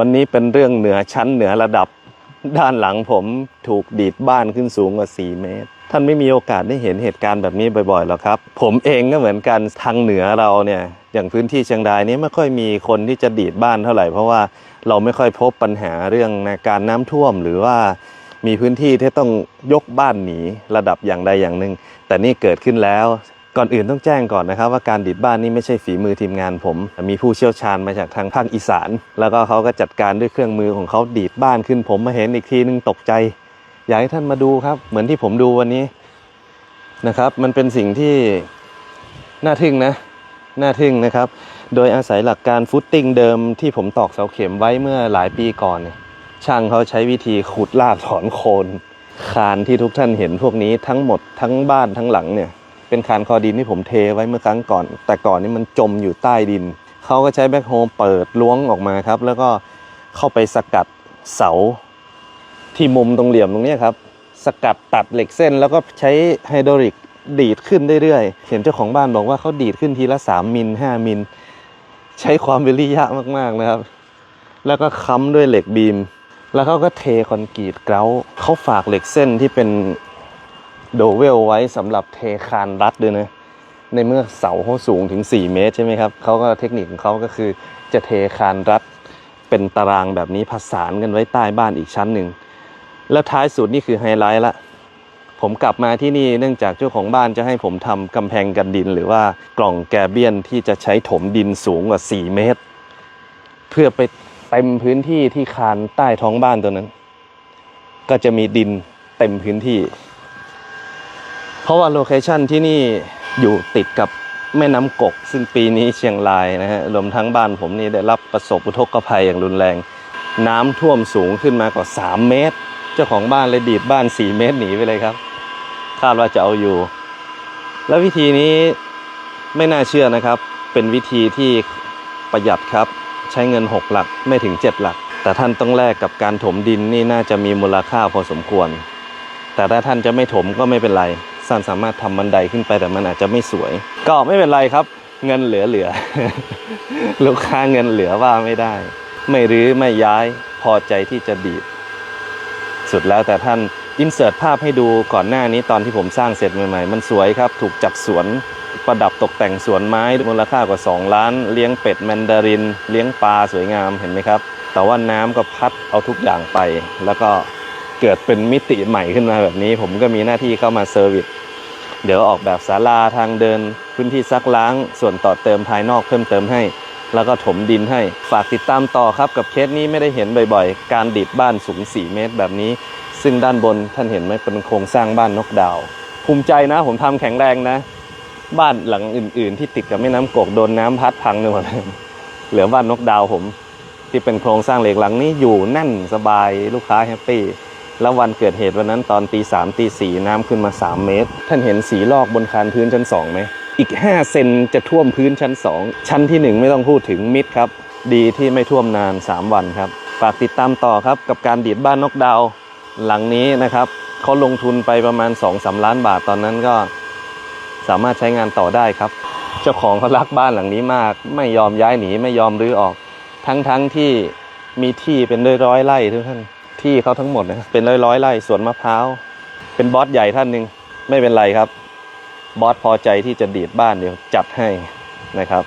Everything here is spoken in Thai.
วันนี้เป็นเรื่องเหนือชั้นเหนือระดับ ด้านหลังผมถูกดีดบ้านขึ้นสูงกว่า 4 เมตร ท่านไม่มีโอกาสได้เห็นเหตุการณ์แบบนี้บ่อยๆหรอกครับ ผมเองก็เหมือนกันทางเหนือเราเนี่ยอย่างพื้นที่เชียงรายนี้ไม่ค่อยมีคนที่จะดีดบ้านเท่าไหร่ เพราะว่าเราไม่ค่อยพบปัญหาเรื่องการน้ำท่วมหรือว่ามีพื้นที่ที่ต้องยกบ้านหนีระดับอย่างใดอย่างหนึ่งแต่นี่เกิดขึ้นแล้ว ก่อนอื่นต้องแจ้งก่อนนะครับว่าการดีดบ้านนี่ไม่ใช่ฝีมือทีมงานผม มีผู้เชี่ยวชาญมาจากทางภาคอีสาน แล้วก็เขาก็จัดการด้วยเครื่องมือของเขาดีดบ้านขึ้น ผมมาเห็นอีกทีนึงตกใจ อยากให้ท่านมาดูครับ เหมือนที่ผมดูวันนี้นะครับ มันเป็นสิ่งที่น่าทึ่งนะน่าทึ่งนะครับ โดยอาศัยหลักการฟุตติ้งเดิมที่ผมตอกเสาเข็มไว้เมื่อหลายปีก่อนเนี่ยช่างเขาใช้วิธีขุดลากถอนโคน คานที่ทุกท่านเห็นพวกนี้ทั้งหมดทั้งบ้านทั้งหลังเนี่ย เป็นคานคอดินที่ผมเทไว้เมื่อครั้งก่อน แต่ก่อนนี่มันจมอยู่ใต้ดิน เขาก็ใช้แบ็คโฮลเปิดล้วงออกมาครับ แล้วก็เข้าไปสกัดเสาที่มุมตรงเหลี่ยมตรงนี้ครับ สกัดตัดเหล็กเส้น แล้วก็ใช้ไฮดรอลิกดีดขึ้นเรื่อยๆ เห็นเจ้าของบ้านบอกว่าเขาดีดขึ้นทีละ 3 มิล 5 มิล ใช้ความวิริยะมากๆนะครับ แล้วก็ค้ำด้วยเหล็กบีม แล้วเขาก็เทคอนกรีตเกราเขาฝากเหล็กเส้นที่เป็น โดเวลไว้สำหรับเทคานรัดด้วยนะในเมื่อเสาเขาสูงถึง 4 เมตรใช่ไหมครับเขาก็เทคนิคของเขาก็คือจะเทคานรัดเป็นตารางแบบนี้ผสานกันไว้ใต้บ้านอีกชั้นหนึ่ง แล้วท้ายสุดนี่คือไฮไลท์ละ ผมกลับมาที่นี่เนื่องจากเจ้าของบ้านจะให้ผมทำกำแพงกันดิน หรือว่ากล่องแกเบียนที่จะใช้ถมดินสูงกว่า 4 เมตร เพื่อไปเต็มพื้นที่ที่คานใต้ท้องบ้านตัวนั้น ก็จะมีดินเต็มพื้นที่ เพราะว่าโลเคชันที่นี่อยู่ติดกับแม่น้ำกก ซึ่งปีนี้เชียงรายนะฮะรวมทั้งบ้านผมนี่ได้รับประสบอุทกภัยอย่างรุนแรง น้ำท่วมสูงขึ้นมากว่า 3 เมตร เจ้าของบ้านเลยดีดบ้าน 4 เมตรหนีไปเลยครับ คาดว่าจะเอาอยู่ แล้ววิธีนี้ไม่น่าเชื่อนะครับ เป็นวิธีที่ประหยัดครับ ใช้เงิน 6 หลักไม่ถึง 7 หลัก แต่ท่านต้องแลกกับการถมดินนี่น่าจะมีมูลค่าพอสมควร แต่ถ้าท่านจะไม่ถมก็ไม่เป็นไร ท่านสามารถทำบันไดขึ้นไปแต่มันอาจจะไม่สวย ก็ไม่เป็นไรครับ เงินเหลือเหลือลูกค้าเงินเหลือว่าไม่ได้ ไม่รื้อไม่ย้ายพอใจที่จะดีดสุดแล้วแต่ท่านอินเสิร์ตภาพให้ดูก่อนหน้านี้ตอนที่ผมสร้างเสร็จใหม่ๆ มันสวยครับ ถูกจัดสวนประดับตกแต่งสวนไม้มูลค่ากว่า 2 ล้าน เลี้ยงเป็ดแมนดาริน เลี้ยงปลาสวยงามเห็นไหมครับ แต่ว่าน้ำก็พัดเอาทุกอย่างไป แล้วก็ เกิดเป็นมิติใหม่ขึ้นมาแบบนี้ ผมก็มีหน้าที่เข้ามาเซอร์วิสเดี๋ยวออกแบบศาลาทางเดิน พื้นที่ซักล้าง ส่วนต่อเติมภายนอกเพิ่มเติมให้ แล้วก็ถมดินให้ฝากติดตามต่อครับกับเคสนี้ไม่ได้เห็นบ่อยๆ การดิดบ้านสูง 4 เมตรแบบนี้ ซึ่งด้านบนท่านเห็นไหมเป็นโครงสร้างบ้านนกดาว ภูมิใจนะผมทำแข็งแรงนะ บ้านหลังอื่น ๆ ที่ติดกับแม่น้ำกกโดนน้ำพัดพังไปหมดเลยเหลือบ้านนกดาวผม ที่เป็นโครงสร้างเหล็กหลังนี้อยู่แน่นสบายลูกค้าแฮปปี้ แล้ววันเกิดเหตุวันนั้นตอนตีสามตีสี่น้ำขึ้นมา 3 เมตร ท่านเห็นสีลอกบนคานพื้นชั้น 2 ไหม อีก 5 เซนจะท่วมพื้นชั้น 2 ชั้นที่ 1 ไม่ต้องพูดถึงมิดครับ ดีที่ไม่ท่วมนาน 3 วันครับ ฝากติดตามต่อครับกับการดีดบ้านนกดาวหลังนี้นะครับเขาลงทุนไปประมาณ2-3ล้านบาทตอนนั้นก็สามารถใช้งานต่อได้ครับ เจ้าของเขารักบ้านหลังนี้มาก ไม่ยอมย้ายหนีไม่ยอมรื้อออก ทั้งๆทที่มีที่เป็นร้อยๆไร่ทุกท่าน ที่เขาทั้งหมดนะเป็นร้อยร้อยๆไร่สวนมะพร้าว เป็นบอสใหญ่ท่านหนึ่งไม่เป็นไรครับ บอสพอใจที่จะดีดบ้านเดี๋ยวจัดให้นะครับ